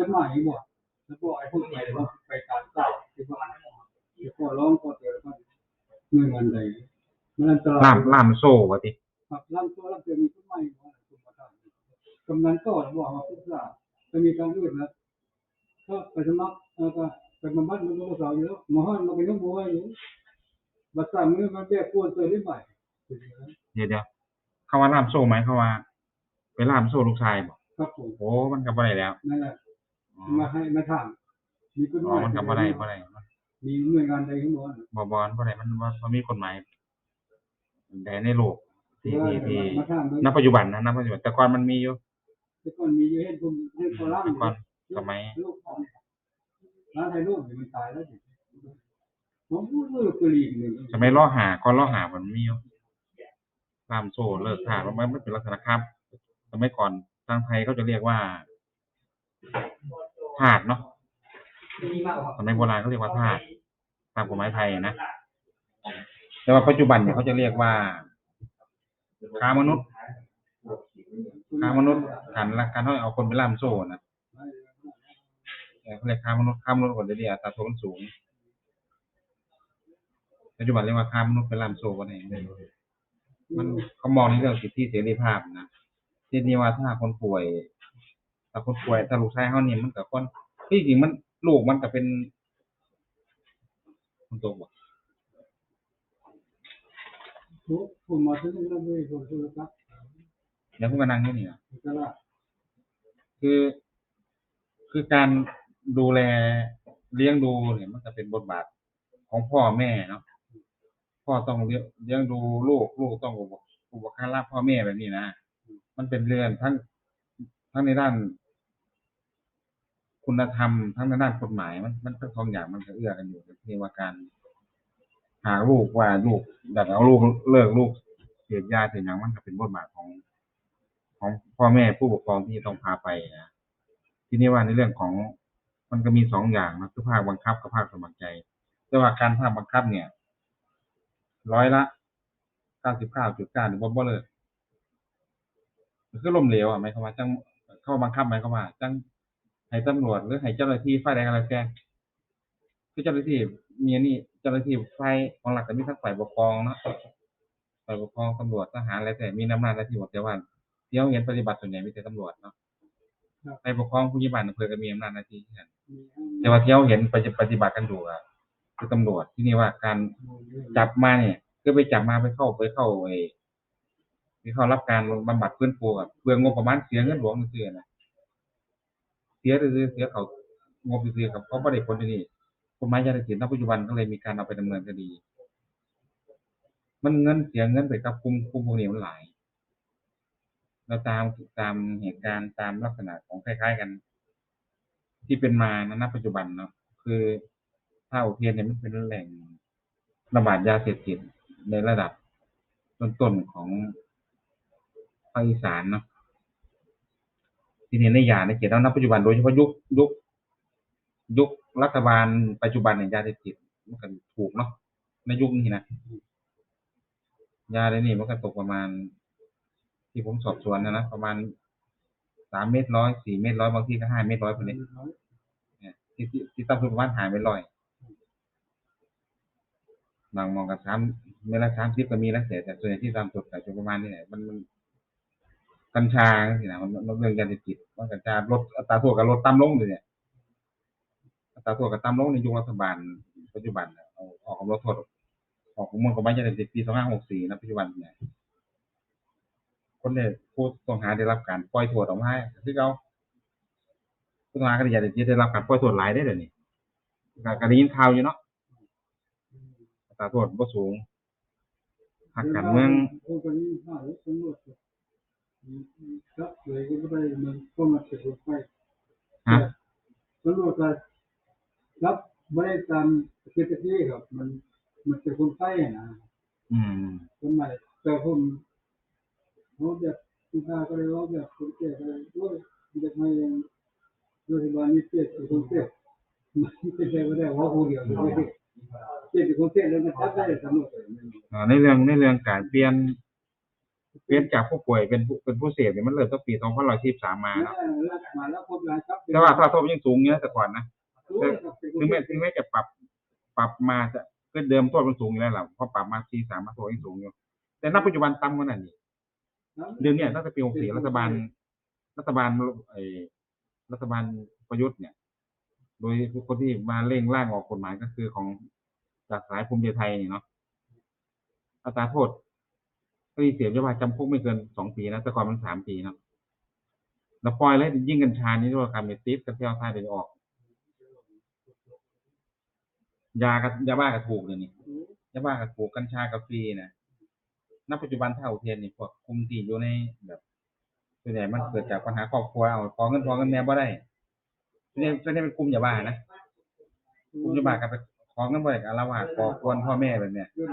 จดหมายบ่แล้วก็ไอ้พวกไปว่าไปตามเจ้าที่ว่าที่ก็ร้องก็เจอก็เงินเงินใดมันอันตรายล่ามล่ามโซ่ว่าติครับล่ำตัวล่ำตัวมีต้นไม้ว่าคุณมาทำกำนันก็บอกว่าพุทธะจะมีการยื่นนะก็ไปสมัครแล้วก็ไปบำบัดมันก็สาวอยู่แล้วมาห้อนมาไปน้องบัวอยู่บัดสามมือมันแบกปวดเจอได้ใหม่เดี๋ยวเดี๋ยวเขาว่าล่ามโซ่ไหมเขาว่าไปล่ามโซ่ลูกชายบ่ครับผมโอ้มันก็บ่ได้แล้วนั่นแหละอ๋อ มาให้มาถามมีต้นอ๋อไม้มันก็บ่ได้บ่ได้มีหน่วยงานใดทั้งหมดบ่บ่บ่ได้มันบ่บ่มีกฎหมายแต่ในโลกที่ที่ที่มาถามณปัจจุบันนะณปัจจุบันแต่ก่อนมันมีอยู่แต่ก่อนมีอยู่เห็นผมเรื่องโคราชแต่ก่อนสมัยลูกของร้านไทยลูกมันตายแล้วสิผมพูดเรื่องกรีกหนึ่งสมัยล้อหาก่อนล้อหามันมีอยู่ล่ามโซ่เลิกขาดมันมันเป็นลักษณะครับ สมัยก่อนทางไทยเขาจะเรียกว่า ทาสเนาะสมัยโบราณเขาเรียกว่าทาสตามกฎหมายไทยนะแต่ว่าปัจจุบันเนี่ยเขาจะเรียกว่าค้ามนุษย์ค้ามนุษย์การละการที่เอาคนไปล่ามโซ่นะเออเขาเรียกค้ามนุษย์ค้ามนุษย์คนเดียวอัตราโทษมันสูงปัจจุบันเรียกว่าค้ามนุษย์ไปล่ามโซ่ก็ได้มันเขามองในเรื่องสิทธิเสรีภาพนะที่นี่ว่าถ้าคนป่วย ถ้าคนป่วยถ้าลูกชายเขาเนี่ยมันกับคนที่จริงมันลูกมันก็เป็นคนโตบ่ผมมาถึงนั่นเลยผมคือครับเดี๋ยวพวกก็นั่งนี่นี่นะตลาดคือ คือการดูแลเลี้ยงดูเนี่ยมันจะเป็นบทบาทของพ่อแม่เนาะพ่อต้องเลี้ยงเลี้ยงดูลูกลูกต้องอุปอุปการะพ่อแม่แบบนี้นะมันเป็นเรื่องทั้งทั้งในด้าน คุณธรรมทั้งในด้านกฎหมายมันมันทั้งสองอย่างมันก็เอื้อกันอยู่ที่ว่าการหาลูกว่าลูกอยากเอาลูกเลิกลูกเสียยาเสียอย่างมันก็เป็นบทบาทของ ของพ่อแม่ผู้ปกครองที่ต้องพาไปนะที่นี่ว่าในเรื่องของมันก็มีสองอย่างนะคือภาคบังคับกับภาคสมัครใจ แต่ว่าการภาคบังคับเนี่ย ร้อยละเก้าสิบเก้าจุดเก้าหรือว่าบ่เลิกคือล้มเหลวอะหมายความว่าจังเข้าบังคับหมายความว่าจัง ให้ตำรวจหรือให้เจ้าหน้าที่ฝ่ายใดก็แล้วแต่คือเจ้าหน้าที่มีอันนี่เจ้าหน้าที่ฝ่ายของหลักก็มีทั้งฝ่ายปกครองเนาะฝ่ายปกครองตำรวจทหารอะไรแต่มีอำนาจหน้าที่หมดแต่ว่าที่เราเห็นปฏิบัติส่วนใหญ่มีแต่ตำรวจเนาะไปปกครองผู้ใหญ่บ้านอำเภอก็มีอำนาจหน้าที่ที่นั่นแต่ว่าที่เราเห็นปฏิปฏิบัติกันอยู่อะคือตำรวจที่นี่ว่าการจับมาเนี่ยคือไปจับมาไปเข้าไปเข้าไอ้ไปเข้ารับการบำบัดฟื้นฟูกับเปลืองงบประมาณเสียเงินหลวงเสียนะ เสียคือเสียเขางบเสียกับเขาไม่ได้ผลที่นี่กฎหมายยาเสพติดณปัจจุบันก็เลยมีการเอาไปดำเนินคดี มันเงินเสียเงินไปกับกลุ่มกลุ่มพวกนี้มันหลายเราตามตามเหตุการณ์ตามลักษณะของคล้าย ๆกัน ที่เป็นมานะณปัจจุบันเนาะคือถ้าโอเพียนเนี่ยมันเป็นแหล่งระบาดยาเสพติดในระดับต้นๆของภาคอีสานเนาะ ที่เห็นในยาในเขตแล้วณปัจจุบันโดยเฉพาะยุคยุคยุครัฐบาลปัจจุบันเนี่ยยาเสพติดมันก็ถูกเนาะในยุคนี้นะยาในนี่มันก็ตกประมาณ ที่ผมสอบสวนนะนะประมาณสามเมตรร้อยสี่เมตรร้อยบางที่ก็ห้าเมตรร้อยคนนี้ที่ที่ที่ตั้งประมาณหายไปร้อยบางมองกับสามเมตรละสามสิบก็มีแล้วแต่แต่ส่วนใหญ่ที่ตามสุดแต่ประมาณนี้แหละมันมัน กัญชาสินะมันมันเรื่องยาเสพติดมันกัญชาลดอัตราโทษกับลดต่ำลงเลยเนี่ยอัตราโทษกับต่ำลงในยุครัฐบาลปัจจุบันน่ะเอาออกคำลดโทษออกของมันของบ้ายาเสพติดปีสองห้าหกสี่นะปัจจุบันเนี่ยคนเนี่ยผู้ต้องหาได้รับการปล่อยโทษออกมาคือเขาผู้ต้องหาคดียาเสพติดได้รับการปล่อยโทษหลายได้เดี๋ยวนี้ก็ก็ได้ยินข่าวอยู่เนาะอัตราโทษบ่สูงหักการเมือง โอ้ก็นี่ห้าตำรวจครับเลยก็ได้มันก็มาเสียคนไปฮะตำรวจก็รับไม่ได้ตามเกิดที่ครับมัน มันเป็นคนไข้นะอืมทำไมแต่ผมเขาแบบคุณตาก็เลยว่าแบบคนแก่ก็เลยด้วยจะไม่ยังโรงพยาบาลนี้เจ็บเป็นคนเจ็บมันไม่ใช่ว่าได้ว่าคนเดียวเลยเจ็บเป็นคนเจ็บแล้วมันจับได้ตำรวจเลยอ่าในเรื่องในเรื่องการเปลี่ยน เปลี่ยนจากผู้ป่วยเป็นผู้เป็นผู้เสพเนี่ยมันเริ่มตั้งปี2543มาแม่เนาะเลิกมาแล้วคนหลายครับแต่ว่าถ้าโทษยังสูงเยอะแต่ก่อนนะรู้เลยครับเป็นถึงแม้ถึงแม้จะปรับปรับมาจะก็เดิมโทษมันสูงอยู่แล้วล่ะเพราะปรับมาสี่สามมาโทษยังสูงอยู่แต่ณปัจจุบันต่ำกว่านั้นนี่เดือนเนี้ยตั้งแต่ปีหกสี่รัฐบาล รัฐบาลไอ้รัฐบาลประยุทธ์เนี่ย โดยคนที่มาเร่งร่างออกกฎหมายก็คือของจากสายภูมิใจไทยนี่เนาะอัตราโทษ คดีเสียบยาบ้าจำคุกไม่เกินสองปีนะแต่ก่อนมันสามปีนะแล้วปล่อยแล้วยิ่งกัญชานี่ด้วยการเมติสกับเที่ยวท่าเดี๋ยวออก ยากับยาบ้ากับถูกเลยนี่ยาบ้ากับถูกกัญชากับฟรีนะณปัจจุบันเท่าเทียนนี่พวกคุมที่อยู่ในแบบส่วนใหญ่มันเกิดจากปัญหาครอบครัวเอาขอเงินขอเงินแม่บ่ได้ส่วนใหญ่ส่วนใหญ่เป็นกลุ่มยาบ้านะกลุ่มยาบ้ากับไปขอเงินบ่ได้กับอาละวาดก่อกวนพ่อแม่แบบเนี้ยเดือด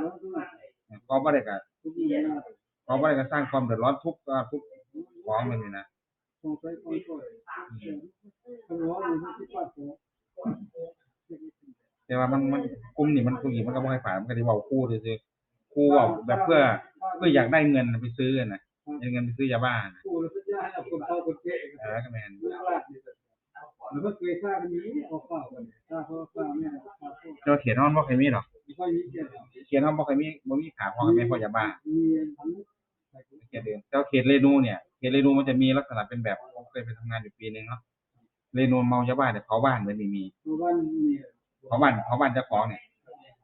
ร้ออบ่ได้กับ ทุกอย่างนะขอบ่ได้กสร้างความเดือดร้อนทุกทุกของมันนี่นะแต่ว่ามันมันกลุ่มนี่มันคุยมันก็บ่ให้ฝ่ายมันก็ได้เว้าคู่ซื่อคู่เว้าแบบเพื่อเพื่ออยากได้เงินไปซื้อนะเอาเงินไปซื้อยาบ้านะแล้วพี่ยาให้เอาคนเข้าคนเก็แม่นเรื่องแรกนี่มันก็เคยฆ่ากันนี้เอาข้าวกันฆ่าพ่อฆ่าแม่ฆ่าพ่อเจ้าเขียนห้องบ่เคยมีหรอไม่ค่อยมี เกียรติเขียนห้องบ่เคยมีบ่มีขาพ่อกับแม่พ่อยาบ้ามีทั้งเขตเดิมเจ้าเขตเรนูเนี่ยเขตเรนูมันจะมีลักษณะเป็นแบบผมเคยไปทำงานอยู่ปีหนึงเนาะเรนูเมายาบ้าเนี่ยเผาบ้านเลยมีมีตัวบ้านมีเผาบ้านเผาบ้านเจ้าของเนี่ย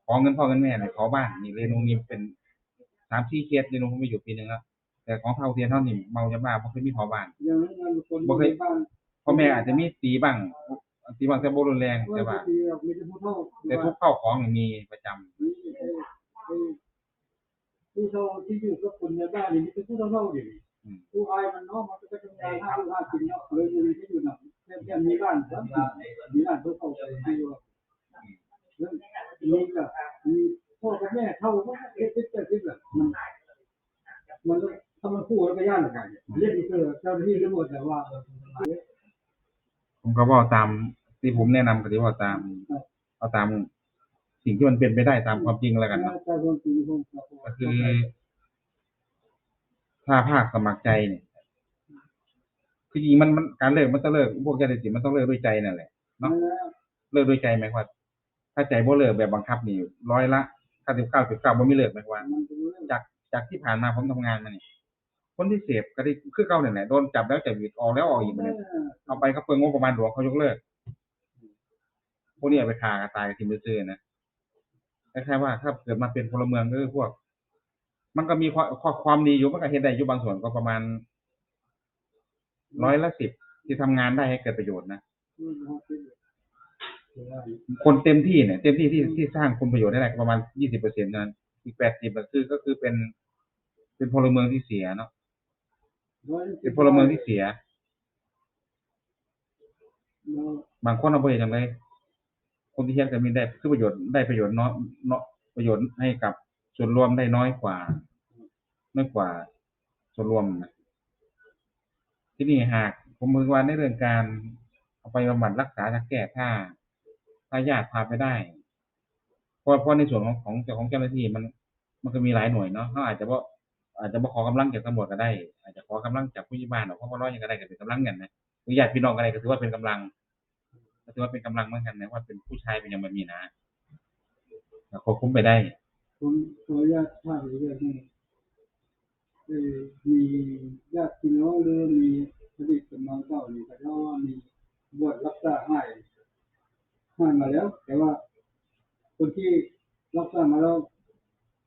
ขอเงินพ่อเงินแม่เนี่ยเผาบ้านนี่เรนูมีเป็นสามสี่เคสเรนูผมไปอยู่ปีหนึงแล้วแต่ของเท่าเทียนเท่านี่เมายาบ้าบ่เคยมีเผาบ้านอย่างนั้นคนบ้านพ่อแม่อาจจะมีตีบ้างตีบ้างแต่บ่รุนแรงแต่ว่ามีมีแต่ผู้เฒ่าแต่ทุกเข้าของนี่มีประจำ ผู้เฒ่าที่อยู่กับคนในบ้านนี่มีแต่ผู้เฒ่าอยู่อืมผู้อายมันเนาะมันก็จะทำงานห้าลูกห้ากินเนาะเลยอยู่ที่อยู่น่ะแค่แค่มีบ้านสามสิบมีบ้านผู้เฒ่าไปอยู่แล้วมีก็มีพ่อกับแม่เฒ่าก็เฮ็ดเฮ็ดเฮ็ดแบบมันมันถ้ามันคู่แล้วก็ย่านกันเรียกอีกเถอะเจ้าหน้าที่ทั้งหมดแต่ว่าผมก็เว่าตามที่ผมแนะนำก็ที่ว่าตามเอาตาม สิ่งที่มันเป็นไปได้ตามความจริงแล้วกันเนาะเจ้าคนจริงคงก็คือ ถ้าภาคสมัครใจเนี่ยคือจริงมันมันการเลิกมันต้องเลิกพวกยาเสพติดมันต้องเลิกด้วยใจนั่นแหละเนาะเลิกด้วยใจไหมายว่าถ้าใจบ่เลิกแบบบังคับนี่ร้อยละเก้าสิบเก้าสิบเก้าบ่มีเลิกไหมายว่ามันเป็นเรื่องจากจากที่ผ่านมาผมทำงานมาเนี่ยคนที่เสพก็ได้คือเก่าเนี่ยแหละโดนจับแล้วจับอีกออกแล้วออกอีกเนี่ยเอาไปเขาเปลืองงบประมาณหลวงเขายกเลิกพวกนี้เอาไปฆ่ากันตายกันทีมือซื้อนะ คล้ายๆว่าถ้าเกิดมาเป็นพลเมืองก็คือพวก มันก็มีความความดีอยู่มันก็เห็นได้อยู่บางส่วนก็ประมาณร้อยละสิบที่ทำงานได้ให้เกิดประโยชน์นะคนเต็มที่เนี่ย เต็มที่ที่ที่สร้างคุณประโยชน์ได้ก็ประมาณยี่สิบเปอร์เซ็นต์นั้นอีกแปดสิบก็คือก็คือเป็นเป็นพลเมืองที่เสียเนาะเป็นพลเมืองที่เสีย บางคนเอาไปอย่างไร คนที่เฮ็ดก็มีได้คือประโยชน์ได้ประโยชน์เนาะเนาะประโยชน์ให้กับส่วนรวมได้น้อยกว่าน้อยกว่าส่วนรวมนะที่นี่หากผมมือว่าในเรื่องการเอาไปบำบัดรักษาถ้าแก้ถ้าถ้าญาติพาไปได้เพราะเพราะในส่วนของของเจ้าของเจ้าหน้าที่มัน มันก็มีหลายหน่วยเนาะเขาอาจจะว่าอาจจะมาขอกำลังจากตำรวจก็ได้ อาจจะขอกำลังจากผู้ใหญ่บ้านหรือพ่อพ่อร้อยยังก็ได้ก็เป็นกำลังเงินนะหรือญาติพี่น้องก็ได้ก็ถือว่าเป็นกำลัง ก็ถือว่าเป็นกำลังเหมือนกันนะว่าเป็นผู้ชายเป็นอย่างแบบนี้นะแต่ควบคุมไปได้ ผมขออนุญาตพาดอีกเรื่องหนึงเอ่อมีญาติพี่น้องหรือมีอดีตกำลังเก่านี่ก็เล่าว่ามีบวชรับจ้าให้ให้มาแล้ว แต่ว่า คนที่รับจ้ามาแล้ว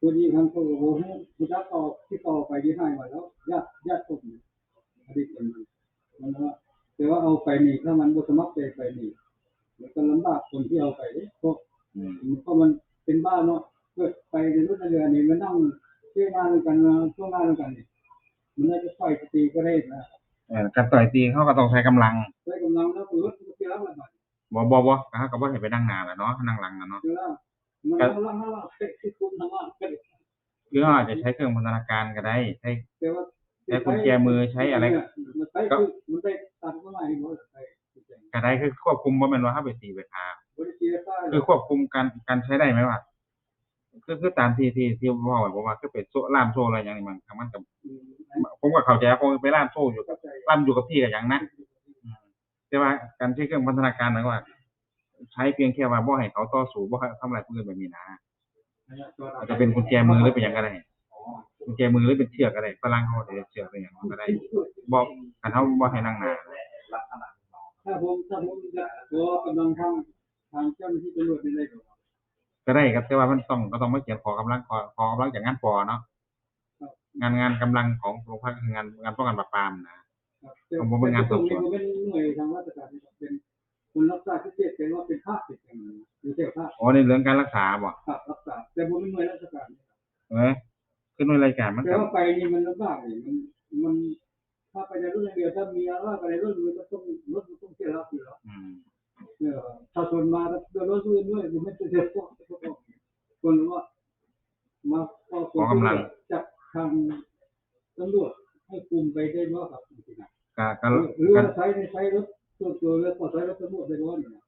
คนที่ทำตัวโอ้โหผู้จักต่อที่ต่อไปที่ให้มาแล้วญาติญาติผมเนี่ยอดีตกำลังมันว่าแต่ว่าเอาไปนี่ถ้ามันบ่สมัครใจไปนี่ มันก็ลำบากคนที่เอาไปเด้เพราะอืมเพราะมันเป็นบ้านเนาะเกิดไปในรุ่นเรือนี่มันนั่งเที่ยวงานด้วยกันมาช่วงงานด้วยกันนี่มันน่าจะไฟสตีก็ได้นะเอ่อการต่อยตีเขาก็ต้องใช้กำลังใช้กำลังแล้วรถมันเที่ยวแล้วมันบ่บ่บ่เขาก็บ่ให้ไปนั่งหน้าแหละเนาะนั่งหลังนะเนาะเที่ยวมันกำลังนั่งเซ็กซี่คุณทั้งวันคือเขาอาจจะใช้เครื่องพัฒนาการก็ได้ใช้แต่ว่าใช้กุญแจมือใช้อะไรก็มันใช้คือมันได้ตัดเข้ามาให้ห มดใช้ก็ได้คือควบคุมบ่แม่นว่าเฮาไปตีไปฆ่าบริเชียร์ใต้คือควบคุมการการใช้ได้ไหมว่าคือคือตามที่ที่ที่เว้าผมว่าคือไปโซล่ามโซ่อะไรอย่างนี้มันมันก็อืมผมก็เข้าใจว่าคงไปล่ามโซ่อยู่กับเข้าใจล่ามอยู่กับที่ก็อย่างนั้นอืมแต่ว่าการใช้เครื่องพัฒนาการหมายความว่า ใช้เพียงแค่ว่าบ่ให้เขาต่อสู้บ่ให้ทำอะไรผู้อื่นแบบนี้นะอาจจะเป็นกุญแจมือหรือเป็นหยังก็ได้กุญแจมือหรือเป็นเชือกก็ได้ฝรั่งเขาได้เชือกเป็นหยังก็ได้บ่คันเฮาบ่ให้นั่งหน้า ถ้าผมถ้าผมจะขอกำลังทางทางเจ้าหน้าที่ตำรวจนี่ได้ครับก็ได้ครับแต่ว่ามันต้องก็ต้องมาเขียนขอกำลังขอขอกำลังจากงานปอเนาะงานงานกำลังของโรงพักงานงานป้องกันปราบปรามนะครับผมเป็นงานสอบสวนผมเป็นหน่วยทางราชการนะครับเป็นคนรักษาพิเศษเป็นว่าเป็นภาคเศษอย่างนั้นหรือเจ้าภาคอ๋อในเรื่องการรักษาบ่ภาครักษาแต่ผมเป็นหน่วยราชการเอ้ยคือหน่วยรายการมันแต่ก็ว่าไปนี่มันลำบากนี่มันมัน ถ้าไปในรุ่นอย่างเดียวถ้ามีอะไรไปในรุ่นมันก็ต้องรถมันต้องเสียรับอยู่แล้วอืมเนี่ยถ้าคนมาแล้วโดนรถอื่นด้วยมันไม่จะเดือดร้อนคนรู้ว่ามาเอาคนจากทางตำรวจให้คุมไปได้ว่าครับจริงๆนะก็ก็หรือก็ว่าใช้ในใช้รถส่วนตัวแล้วก็ใช้รถตำรวจได้ด้วยเนี่ย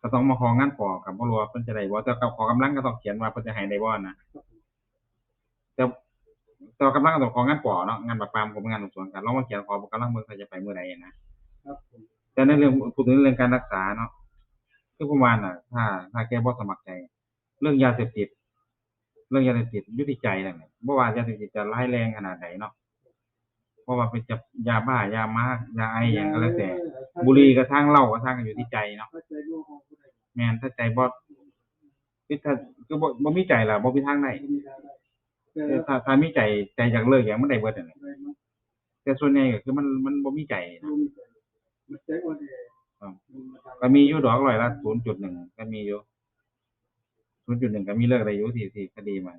ก็ต้องมาของานปอกับบ่รู้ว่าเพิ่นจะได้บ่แต่ก็ขอกำลังก็ต้องเขียนว่าเพิ่นจะให้ได้บ่นะแต่ แต่ว่ากำลังก็ต้องของานปอเนาะงานปราบปรามผมงานสอบสวนกันลองมาเขียนขอกำลังเบิ่งเขาจะไปเมื่อใดนะครับผมแต่ในเรื่องพูดถึงเรื่องการรักษาเนาะคือประมาณน่ะ ถ้า ถ้าแกบ่สมัครใจ เรื่องยาเสพติด เรื่องยาเสพติดอยู่ที่ใจนั่นแหละบ่ว่ายาเสพติดจะร้ายแรงขนาดไหนเนาะเพราะว่าเป็นจับยาบ้ายามากยาไอหยังก็แล้วแต่ บุหรี่ก็ทางเหล้าก็ทางอยู่ที่ใจเนาะเข้าใจว่าเขาได้แม่นถ้าใจบ่คือถ้าคือบ่บ่มีใจล่ะบ่มีทางไหนมีได้ แต่แต่ถ้าถ้ามีใจใจอยากเลิกอย่างมันได้เบิดนั่นแหละได้มั้ยแต่ส่วนใหญ่ก็คือมันมันบ่มีใจนะรู้มีใจมันใจอ่อนแอครับมันมาทำก็มีอยู่ดอกร้อยละ0.1ก็มีอยู่0.1ก็มีเลิกได้อยู่ที่ที่คดีมา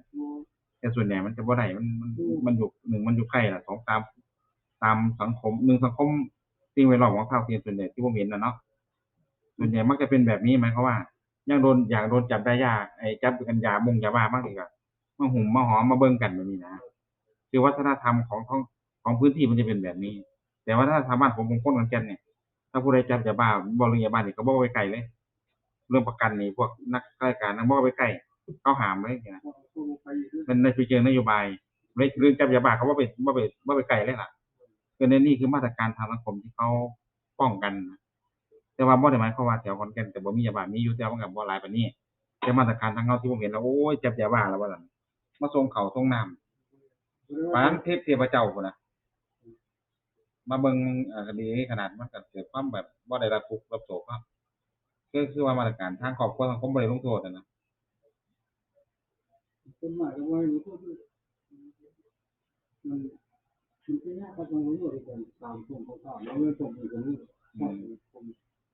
แต่ส่วนใหญ่มันจะบ่ได้มันมันมันอยู่หนึ่งมันอยู่ใกล้ละสองตาม ตามสังคมหนึ่งสังคมสิ่งแวดล้อมของภาคเรียนส่วนใหญ่ที่ผมเห็นนะเนาะส่วนใหญ่มักจะเป็นแบบนี้หมายความว่ายังโดนอยากโดนจับได้ยากไอ้จับกันยาบงยาบ้ามากเลยก็ มาหุ่มมาหอมมาเบิ่งกันแบบนี้นะคือวัฒนธรรมของท้องของพื้นที่มันจะเป็นแบบนี้ แต่ว่าถ้าทางบ้านผมผมคนกันแก่นเนี่ยถ้าผู้ใดจับยาบ้าบ่เรื่องยาบ้านี่ยก็บ่ไปไกลเลย เรื่องประกันนี่พวกนักราชการนักบ่ไปใกลเขาหามเลยนะสู้ไปเรื่อยมันในไปเจอนโยบายเรื่องจับยาบ้าเขาว่าไปว่าไปว่าไปไกลเลยล่ะคือในนี่คือมาตรการทางสังคมที่เขาป้องกันนะแต่ว่าบ่ได้หมายความว่าแถวขอนแก่นแต่บ่มียาบ้ามีอยู่แต่ว่ามันบ่หลายปานนี้แต่มาตรการทางเขาที่ผมเห็นแล้วโอ้ยจับยาบ้าแล้วว่าซั่น มาส่งเขาส่งน้ำปานเทพเทพเจ้าพุ่นน่ะมาเบิ่งเอ่อคดีขนาดมันก็เกิดความแบบบ่ได้รับทุกข์รับโศกเนาะคือคือว่ามาตรการทางครอบครัวสังคมบ่ได้ลงโทษอะนะต้นไม้ก็ว่าอยู่ก็คือมันมันเป็นยากก็ต้องรู้ด้วยกันตามส่งของข้าวแล้วเรื่องส่งอยู่ตรงนี้ต้องส่ง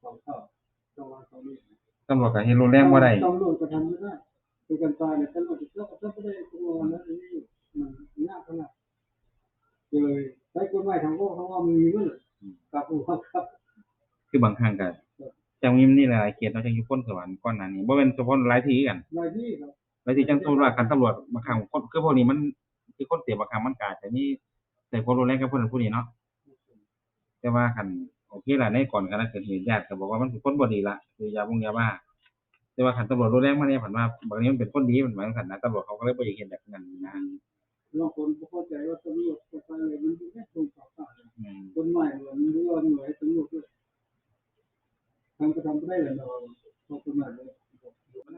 ของข้าวต้องวางตรงนี้ตำรวจก็เฮ็ดรุนแรงบ่ได้ตำรวจก็ทำไม่ได้ คือกันตายเนี่ยตำรวจก็ก็ไม่ได้ตัวนั้นนี่มันยากขนาดเลยใช้กฎหมายทางโลกเขาว่ามันมีมั้ยกับผู้บังคับ คือบางครั้งก็จังมีนี่หลายเขตเนาจังอยู่พ้นสวรรค์ก่อนหน้านี้บ่แม่นเฉพาะหลายที่กันรายที่ครับหลายที่จังสมมุติว่าคันตำรวจบางครั้งคนคือพวกนี้มันคือคนเสียบางครั้งมันก็อาจจะมีใส่ความรุนแรงกับคนนั้นผู้นี้เนาะแต่ว่าคันโอเคละในก่อนการเกิดเหตุญาติก็บอกว่ามันเป็นคนบ่ดีละคือยาบงยาบ้า แต่ว่าคันตำรวจรุนแรงมาเนี่ยผันว่าบางทีมันเป็นคนดีมันหมายถึงกันนะตำรวจเขาก็เลยบ่อยากเห็นแบบนั้นนะบางคนเข้าใจว่าตำรวจก็ไปเลยมันแค่ตรงต่อต่างอืมคนใหม่มันรู้ว่าหน่วยตำรวจด้วยทำก็ทำได้เลยเราพอคนใหม่เลย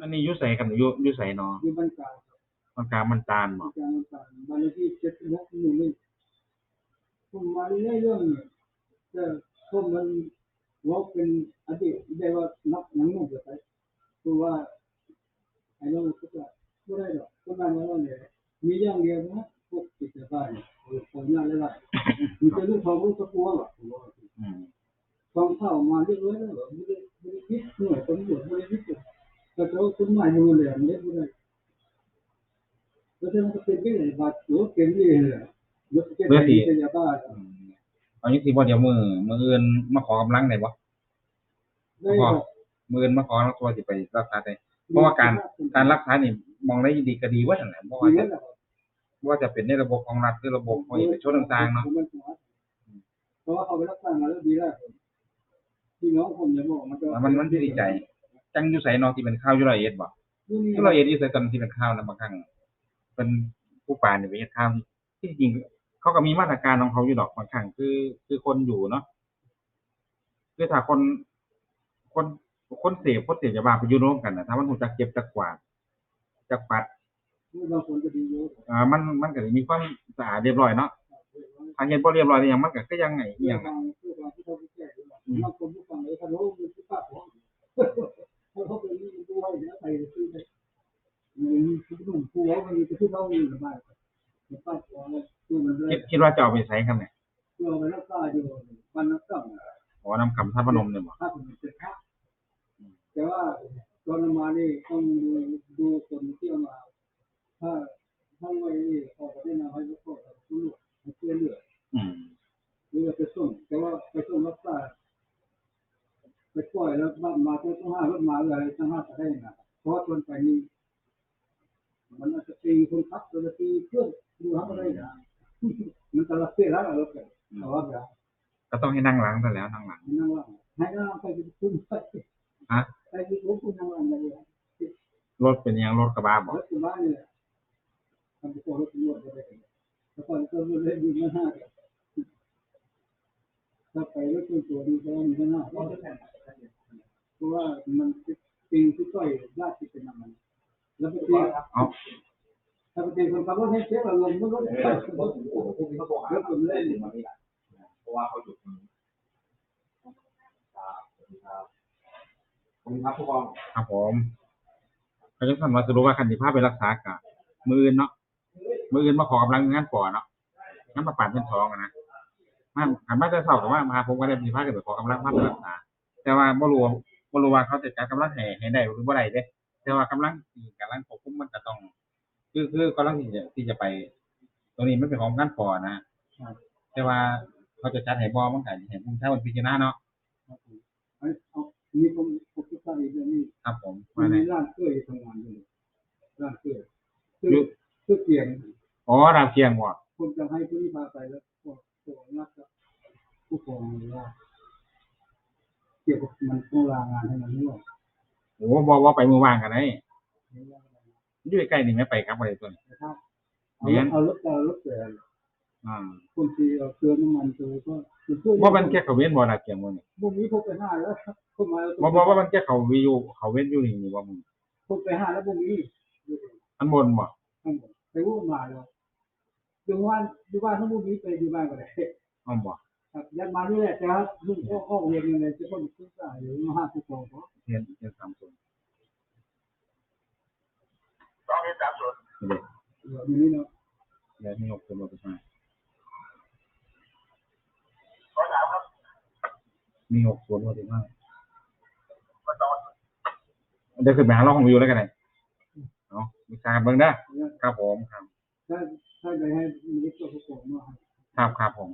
อันนี้อยู่ไสกันอยู่อยู่ไสเนาะอยู่บ้านกลางมันกลางมันตาลบ่กลางกลางบ้านเลขที่เจ็ดสิบหกหมู่หนึ่งผมมาเรื่อยๆเรื่องเนี่ยแต่ผมมันว่าเป็นอดีตได้ว่านักหนังนุ่มเลยไป คือว่าไอ้น้องก็จะไม่ได้หรอกก็มาแล้วเนี่ยมีอย่างเดียวนะพวกติดบ้านเนี่ยคนงานหลายๆมีแต่ลูกทองลูกตะกัวหรอกอืมทองเข้ามาเรียบร้อยแล้วไม่ได้ไม่ได้คิดหน่วยตำรวจไม่ได้คิดแต่เขาคุณหมายดูเลยไม่ได้ไม่ได้แล้วถ้ามันเป็นที่ไหนบาดหัวเป็นที่เลยรถเจ็บเป็นยาบ้าอืมเอาจังซี่บ่เดี๋ยวมื้อมื้ออื่นมาขอกำลังได้บ่ได้ มื้ออื่นมาขอตัวสิไปรักษาได้เพราะว่าการการรักษานี่มองได้ดีก็ดีว่าจังได๋บ่ว่าจะบ่ว่าจะเป็นในระบบของรัฐหรือระบบของเอกชนต่างๆเนาะเพราะว่าเขาไปรักษามาแล้วดีแล้วพี่น้องผมจะบอกมันก็มันมันสิดีใจ จังอยู่ไสเนาะที่เป็นข่าวอยู่ร้อยเอ็ดบ่นี่ที่เราเอ็นอีใส่ตอนที่เป็นข้าวนะบางครั้งเป็นผู้ป่าเนี่ยไปเฮ็ดข้าวที่จริงเขาก็มีมาตรการของเขาอยู่ดอกบางครั้งคือคือคนอยู่เนาะคือถ้าคนคน คนเสพคนเสพยาบ้าไปอยู่ร่วมกันนะถ้ามันหูจักเก็บจักกวาดจักปัดบางคนก็ดีเยอะอ่ามันมันก็สิมีความสะอาดเรียบร้อยเนาะถ้าเห็นบ่เรียบร้อยนี่ยังมันก็คือยังไงอีหยังบางคือการที่เขาไปแก้บางคนผู้ฟังเลยเขารู้มีที่ป้าของเขาเขาเป็นดูให้นะไปซื้อไปมีทุกหนุ่มผู้เขามีทุกเขามีสบายป้าของคือมันเลคิยดคิดว่าจะเอาไปใช้กันเนี่ยเราไปรักษาอยู่วันนักสั่งอ๋อนำคำท่าพนมเนี่ยบ่ แต่ว่าตอนมานี่ต้องดูดูคนที่เอามาถ้าถ้าไม่นี่ออกไปนาให้ก็ต้องรู้ให้เชื่อเหลืออืมหรือไปส่งแต่ว่าไปส่งรักษาไปปล่อยแล้วบ้านมาต้องห้ารถมาอะไรต้องห้าจะได้นะเพราะว่าชนไปนี่มันอาจจะตีคนขับหรือตีเพื่อนดูทำอะไรนะมันตลอดเสียแล้วรถกันแต่ว่าแบบก็ต้องให้นั่งหลังซะแล้วนั่งหลังนั่งว่างให้นั่งไปคุ้มไปฮะ ไปที่คุ้มคุณนั่งว่างเลยรถเป็นยังรถกระบะบ่รถที่บ้านนี่แหละทำไปโครถตำรวจอะไรกันแล้วก็ก็เล่นยิงห้าถ้าไปรถตัวดีก็มีห้าเพราะว่ามันตีที่ต่อยญาติเป็นมันแล้วไปตีเอาถ้าไปตีคนขับรถให้เสียอารมณ์มันก็ได้รถผมเล่นเพราะว่าเขาหยุดตรงนี้ครับสวัสดีครับ ขอบคุณครับผู้กองครับผมเขาจะสั่นว่าสรุปว่าคันที่พาไปรักษากะมืออื่นเนาะมืออื่นมาขอกำลังงานก่อนเนาะงั้นมาปั่นเป็นท้องอะนะมาหันมาจะเศร้ากับว่ามาผมก็ได้มีพากันไปขอกำลังมาไปรักษา แต่ว่าบ่รู้บ่รู้ว่าเขาจะจัดกำลังให้ให้ได้หรือบ่ได้เด้แต่ว่ากำลังที่กำลังควบคุมมันก็ต้อง คือคือกำลังที่จะที่จะไป ตรงนี้มันเป็นของงานก่อนนะแต่ว่าเขาจะจัดให้บ่มันก็ให้ผู้ใช้วันพิจารณาเนาะ เอามีคนผมคิดว่าอีกเรื่องนี้ครับผมมัมานในมีร้านเสื้อทำงานอยู่ร้านเสื้อเสื้อเสื้อเกียงอ๋อดาวเคียงบ่ผมจะให้ผู้ที่พาไปแล้วก็ตัวนักผู้ปกครองว่าเกี่ยวกับมันต้องลางานให้มันด้วยโอ้บ่บ่ไปมือว่างกันได้อยู่ใกล้ๆนี่ไม่ไปครับบ่ได้ตัวนี้นะครับเอาเอารถเอารถเสือ อ่าคนที่เอาเกลือน้ำมันเจอก็คือเพื่อบ่มันแค่เขาเว้นบ่ดาวเคียงบ่นี่พวกนี้พกไปห้าแล้วเข้ามาบ่บ่ว่ามันแค่เขาวิวเขาเว้นอยู่นี่นี่บ่มึงพกไปห้าแล้วพวกนี้อันบนบ่ทั้งหมดไปวูบมาแล้วดูว่าดูว่าทั้งพวกนี้ไปดูบ้านก็ได้อ้อมบ่ครับยันมานี่แหละแต่ว่าลุงพ่อพ่อเรียนยังไงจะต้องศึกษาอยู่มาห้าผู้ปกครองเขาเทียนเทียนสามศูนย์สองเอ็ดสามศูนย์นี่เด้อยู่นี่เนาะเดี๋ยวมีหกคนบ่ไปมา ขอถามครับ มีหกคนบ่ไปมาเดี๋ยวขึ้นไปหาเราของวิวแล้วกันได้เนาะมีการเบิ่งเด้อครับผมครับถ้าถ้าจะให้มีตัวผู้ปกครองมาครับครับผม